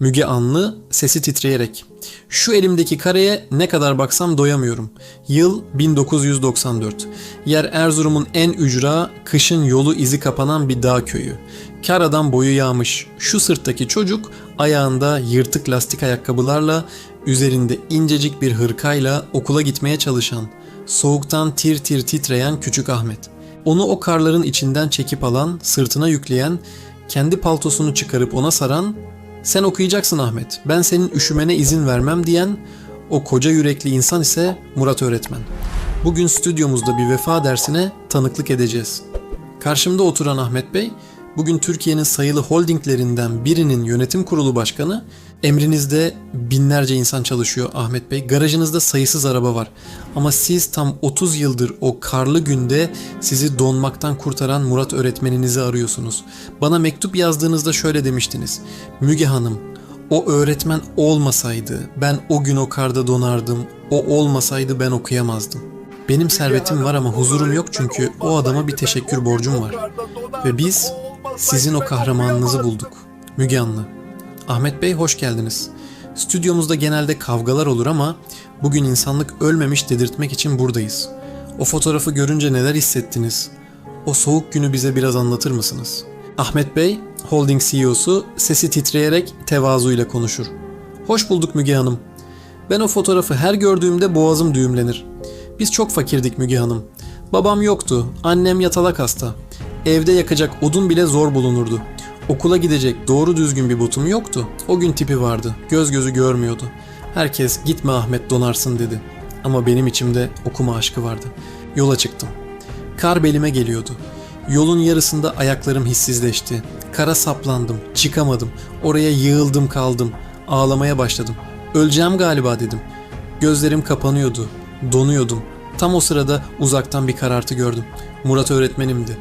Müge Anlı sesi titreyerek. Şu elimdeki kareye ne kadar baksam doyamıyorum. Yıl 1994. Yer Erzurum'un en ücra, kışın yolu izi kapanan bir dağ köyü. Kar adam boyu yağmış. Şu sırttaki çocuk ayağında yırtık lastik ayakkabılarla, üzerinde incecik bir hırkayla okula gitmeye çalışan, soğuktan tir tir titreyen küçük Ahmet. Onu o karların içinden çekip alan, sırtına yükleyen, kendi paltosunu çıkarıp ona saran, sen okuyacaksın Ahmet, ben senin üşümene izin vermem diyen o koca yürekli insan ise Murat öğretmen. Bugün stüdyomuzda bir vefa dersine tanıklık edeceğiz. Karşımda oturan Ahmet Bey, bugün Türkiye'nin sayılı holdinglerinden birinin yönetim kurulu başkanı, emrinizde binlerce insan çalışıyor Ahmet Bey, garajınızda sayısız araba var. Ama siz tam 30 yıldır o karlı günde sizi donmaktan kurtaran Murat öğretmeninizi arıyorsunuz. Bana mektup yazdığınızda şöyle demiştiniz. Müge Hanım, o öğretmen olmasaydı ben o gün o karda donardım. O olmasaydı ben okuyamazdım. Benim servetim var ama huzurum yok çünkü o adama bir teşekkür borcum var. Ve biz sizin o kahramanınızı bulduk. Müge Anlı. Ahmet Bey hoş geldiniz. Stüdyomuzda genelde kavgalar olur ama bugün insanlık ölmemiş dedirtmek için buradayız. O fotoğrafı görünce neler hissettiniz? O soğuk günü bize biraz anlatır mısınız? Ahmet Bey, holding CEO'su sesi titreyerek tevazuyla konuşur. Hoş bulduk Müge Hanım. Ben o fotoğrafı her gördüğümde boğazım düğümlenir. Biz çok fakirdik Müge Hanım. Babam yoktu, annem yatalak hasta. Evde yakacak odun bile zor bulunurdu. Okula gidecek doğru düzgün bir botum yoktu. O gün tipi vardı, göz gözü görmüyordu. Herkes gitme Ahmet donarsın dedi. Ama benim içimde okuma aşkı vardı. Yola çıktım. Kar belime geliyordu. Yolun yarısında ayaklarım hissizleşti. Kara saplandım, çıkamadım. Oraya yığıldım kaldım. Ağlamaya başladım. Öleceğim galiba dedim. Gözlerim kapanıyordu. Donuyordum. Tam o sırada uzaktan bir karartı gördüm. Murat öğretmenimdi.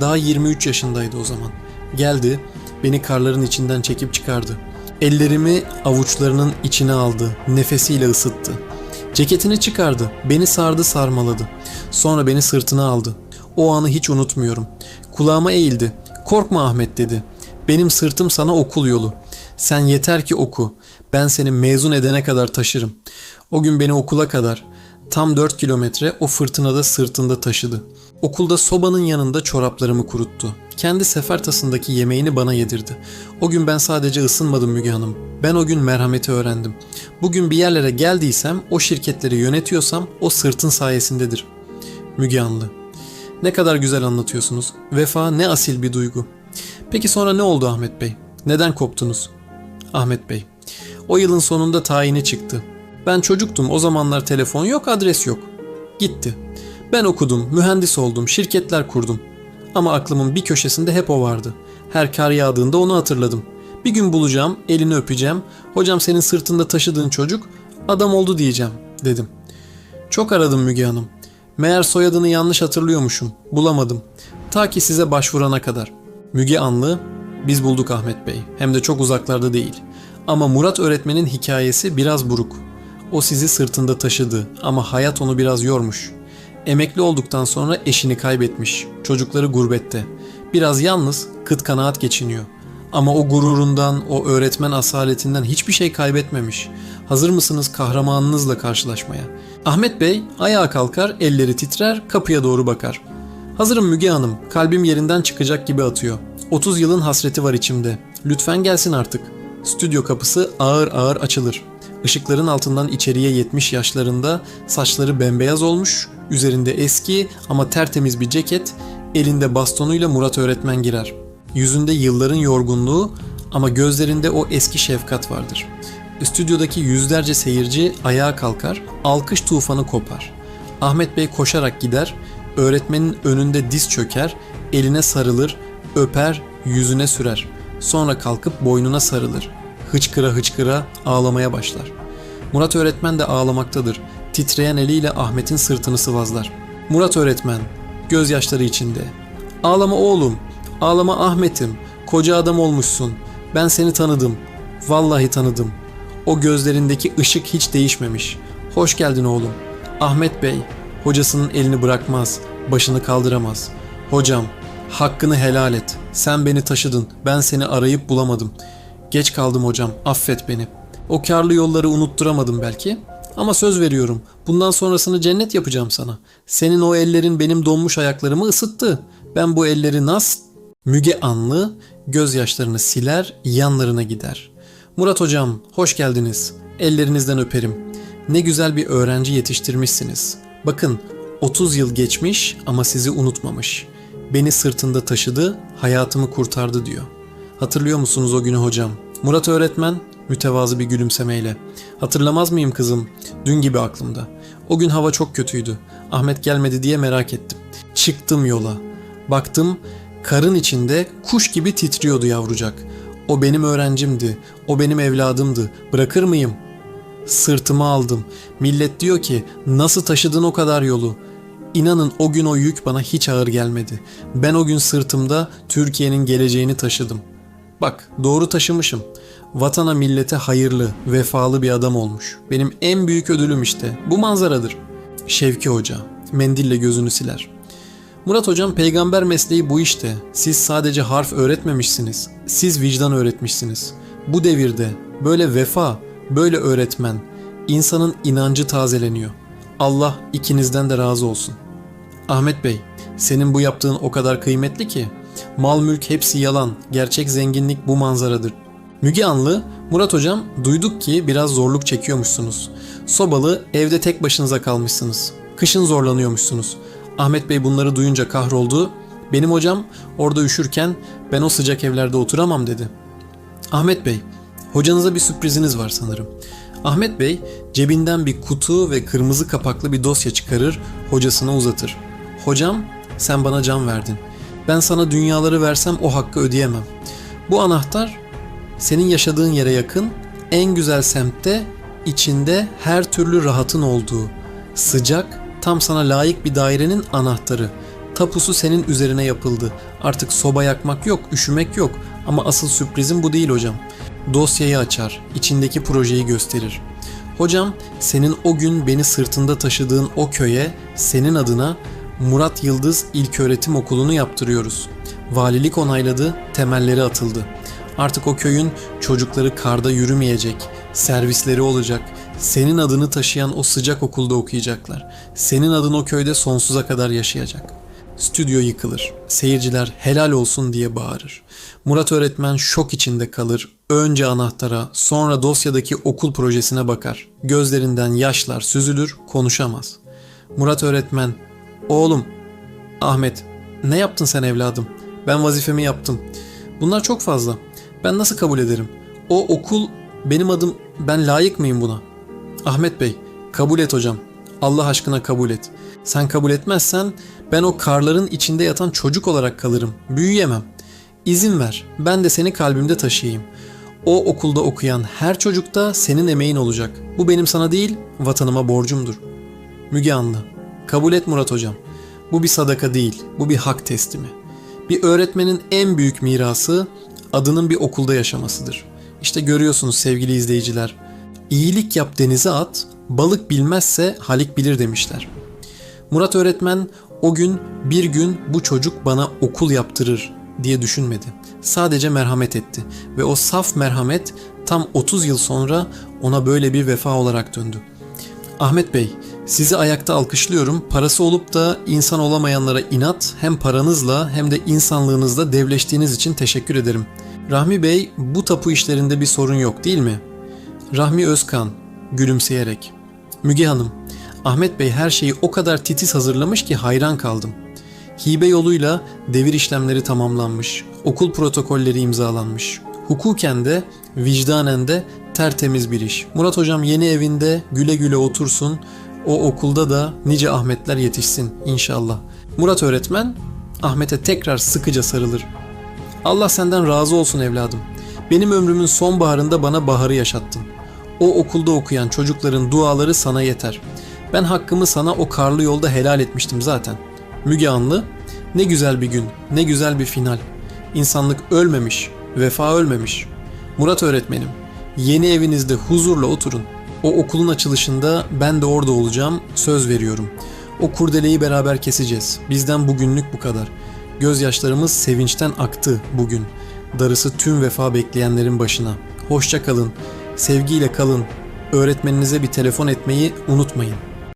Daha 23 yaşındaydı o zaman. Geldi, beni karların içinden çekip çıkardı. Ellerimi avuçlarının içine aldı, nefesiyle ısıttı. Ceketini çıkardı, beni sardı sarmaladı. Sonra beni sırtına aldı. O anı hiç unutmuyorum. Kulağıma eğildi. Korkma Ahmet dedi. Benim sırtım sana okul yolu. Sen yeter ki oku. Ben seni mezun edene kadar taşırım. O gün beni okula kadar tam 4 kilometre o fırtınada sırtında taşıdı. Okulda sobanın yanında çoraplarımı kuruttu. Kendi sefertasındaki yemeğini bana yedirdi. O gün ben sadece ısınmadım Müge Hanım. Ben o gün merhameti öğrendim. Bugün bir yerlere geldiysem, o şirketleri yönetiyorsam o sırtın sayesindedir. Müge Anlı. Ne kadar güzel anlatıyorsunuz. Vefa ne asil bir duygu. Peki sonra ne oldu Ahmet Bey? Neden koptunuz? Ahmet Bey. O yılın sonunda tayini çıktı. Ben çocuktum. O zamanlar telefon yok, adres yok. Gitti. Ben okudum, mühendis oldum, şirketler kurdum. Ama aklımın bir köşesinde hep o vardı. Her kar yağdığında onu hatırladım. Bir gün bulacağım, elini öpeceğim. Hocam senin sırtında taşıdığın çocuk adam oldu diyeceğim dedim. Çok aradım Müge Hanım. Meğer soyadını yanlış hatırlıyormuşum. Bulamadım. Ta ki size başvurana kadar. Müge Anlı, biz bulduk Ahmet Bey. Hem de çok uzaklarda değil. Ama Murat öğretmenin hikayesi biraz buruk. O sizi sırtında taşıdı ama hayat onu biraz yormuş. Emekli olduktan sonra eşini kaybetmiş. Çocukları gurbette. Biraz yalnız, kıt kanaat geçiniyor. Ama o gururundan, o öğretmen asaletinden hiçbir şey kaybetmemiş. Hazır mısınız kahramanınızla karşılaşmaya? Ahmet Bey ayağa kalkar, elleri titrer, kapıya doğru bakar. Hazırım Müge Hanım, kalbim yerinden çıkacak gibi atıyor. 30 yılın hasreti var içimde. Lütfen gelsin artık. Stüdyo kapısı ağır ağır açılır. Işıkların altından içeriye 70 yaşlarında saçları bembeyaz olmuş, üzerinde eski ama tertemiz bir ceket, elinde bastonuyla Murat öğretmen girer. Yüzünde yılların yorgunluğu ama gözlerinde o eski şefkat vardır. Stüdyodaki yüzlerce seyirci ayağa kalkar, alkış tufanı kopar. Ahmet Bey koşarak gider, öğretmenin önünde diz çöker, eline sarılır, öper, yüzüne sürer. Sonra kalkıp boynuna sarılır. Hıçkıra hıçkıra ağlamaya başlar. Murat öğretmen de ağlamaktadır. Titreyen eliyle Ahmet'in sırtını sıvazlar. Murat öğretmen, gözyaşları içinde. Ağlama oğlum, ağlama Ahmet'im, koca adam olmuşsun. Ben seni tanıdım, vallahi tanıdım. O gözlerindeki ışık hiç değişmemiş. Hoş geldin oğlum. Ahmet Bey, hocasının elini bırakmaz, başını kaldıramaz. Hocam, hakkını helal et. Sen beni taşıdın, ben seni arayıp bulamadım. Geç kaldım hocam, affet beni. O karlı yolları unutturamadım belki. Ama söz veriyorum, bundan sonrasını cennet yapacağım sana. Senin o ellerin benim donmuş ayaklarımı ısıttı. Ben bu elleri nas... Müge Anlı gözyaşlarını siler, yanlarına gider. Murat hocam, hoş geldiniz. Ellerinizden öperim. Ne güzel bir öğrenci yetiştirmişsiniz. Bakın, 30 yıl geçmiş ama sizi unutmamış. Beni sırtında taşıdı, hayatımı kurtardı diyor. Hatırlıyor musunuz o günü hocam? Murat öğretmen mütevazı bir gülümsemeyle. Hatırlamaz mıyım kızım? Dün gibi aklımda. O gün hava çok kötüydü. Ahmet gelmedi diye merak ettim. Çıktım yola. Baktım karın içinde kuş gibi titriyordu yavrucak. O benim öğrencimdi. O benim evladımdı. Bırakır mıyım? Sırtıma aldım. Millet diyor ki nasıl taşıdın o kadar yolu? İnanın o gün o yük bana hiç ağır gelmedi. Ben o gün sırtımda Türkiye'nin geleceğini taşıdım. Bak doğru taşımışım. Vatana millete hayırlı, vefalı bir adam olmuş. Benim en büyük ödülüm işte. Bu manzaradır. Şevki Hoca. Mendille gözünü siler. Murat hocam peygamber mesleği bu işte. Siz sadece harf öğretmemişsiniz. Siz vicdan öğretmişsiniz. Bu devirde böyle vefa, böyle öğretmen, insanın inancı tazeleniyor. Allah ikinizden de razı olsun. Ahmet Bey, senin bu yaptığın o kadar kıymetli ki. Mal mülk hepsi yalan, gerçek zenginlik bu manzaradır. Müge Anlı, Murat hocam duyduk ki biraz zorluk çekiyormuşsunuz. Sobalı evde tek başınıza kalmışsınız. Kışın zorlanıyormuşsunuz. Ahmet Bey bunları duyunca kahroldu. Benim hocam orada üşürken ben o sıcak evlerde oturamam dedi. Ahmet Bey, hocanıza bir sürpriziniz var sanırım. Ahmet Bey cebinden bir kutu ve kırmızı kapaklı bir dosya çıkarır, hocasına uzatır. Hocam, sen bana can verdin. Ben sana dünyaları versem o hakkı ödeyemem. Bu anahtar senin yaşadığın yere yakın, en güzel semtte, içinde her türlü rahatın olduğu, sıcak, tam sana layık bir dairenin anahtarı. Tapusu senin üzerine yapıldı. Artık soba yakmak yok, üşümek yok. Ama asıl sürprizim bu değil hocam. Dosyayı açar, içindeki projeyi gösterir. Hocam, senin o gün beni sırtında taşıdığın o köye senin adına Murat Yıldız İlköğretim Okulu'nu yaptırıyoruz. Valilik onayladı, temelleri atıldı. Artık o köyün çocukları karda yürümeyecek, servisleri olacak. Senin adını taşıyan o sıcak okulda okuyacaklar. Senin adın o köyde sonsuza kadar yaşayacak. Stüdyo yıkılır. Seyirciler helal olsun diye bağırır. Murat öğretmen şok içinde kalır. Önce anahtara, sonra dosyadaki okul projesine bakar. Gözlerinden yaşlar süzülür, konuşamaz. Murat öğretmen, "Oğlum, Ahmet, ne yaptın sen evladım? Ben vazifemi yaptım. Bunlar çok fazla. Ben nasıl kabul ederim? O okul benim adım. Ben layık mıyım buna? Ahmet Bey, kabul et hocam. Allah aşkına kabul et. Sen kabul etmezsen ben o karların içinde yatan çocuk olarak kalırım. Büyüyemem. İzin ver. Ben de seni kalbimde taşıyayım. O okulda okuyan her çocukta senin emeğin olacak. Bu benim sana değil, vatanıma borcumdur. Müge Anlı, kabul et Murat hocam. Bu bir sadaka değil, bu bir hak teslimi. Bir öğretmenin en büyük mirası adının bir okulda yaşamasıdır. İşte görüyorsunuz sevgili izleyiciler. İyilik yap denize at, balık bilmezse halik bilir demişler. Murat öğretmen o gün bir gün bu çocuk bana okul yaptırır diye düşünmedi. Sadece merhamet etti ve o saf merhamet tam 30 yıl sonra ona böyle bir vefa olarak döndü. Ahmet Bey, sizi ayakta alkışlıyorum. Parası olup da insan olamayanlara inat hem paranızla hem de insanlığınızla devleştiğiniz için teşekkür ederim. Rahmi Bey, bu tapu işlerinde bir sorun yok değil mi? Rahmi Özkan, gülümseyerek. Müge Hanım, Ahmet Bey her şeyi o kadar titiz hazırlamış ki hayran kaldım. Hibe yoluyla devir işlemleri tamamlanmış, okul protokolleri imzalanmış. Hukuken de, vicdanen de tertemiz bir iş. Murat Hocam yeni evinde güle güle otursun, o okulda da nice Ahmetler yetişsin inşallah. Murat öğretmen Ahmet'e tekrar sıkıca sarılır. Allah senden razı olsun evladım. Benim ömrümün sonbaharında bana baharı yaşattın. O okulda okuyan çocukların duaları sana yeter. Ben hakkımı sana o karlı yolda helal etmiştim zaten. Müge Anlı, ne güzel bir gün, ne güzel bir final. İnsanlık ölmemiş, vefa ölmemiş. Murat öğretmenim, yeni evinizde huzurla oturun. O okulun açılışında ben de orada olacağım, söz veriyorum. O kurdeleyi beraber keseceğiz. Bizden bugünlük bu kadar. Gözyaşlarımız sevinçten aktı bugün. Darısı tüm vefa bekleyenlerin başına. Hoşça kalın, sevgiyle kalın. Öğretmeninize bir telefon etmeyi unutmayın.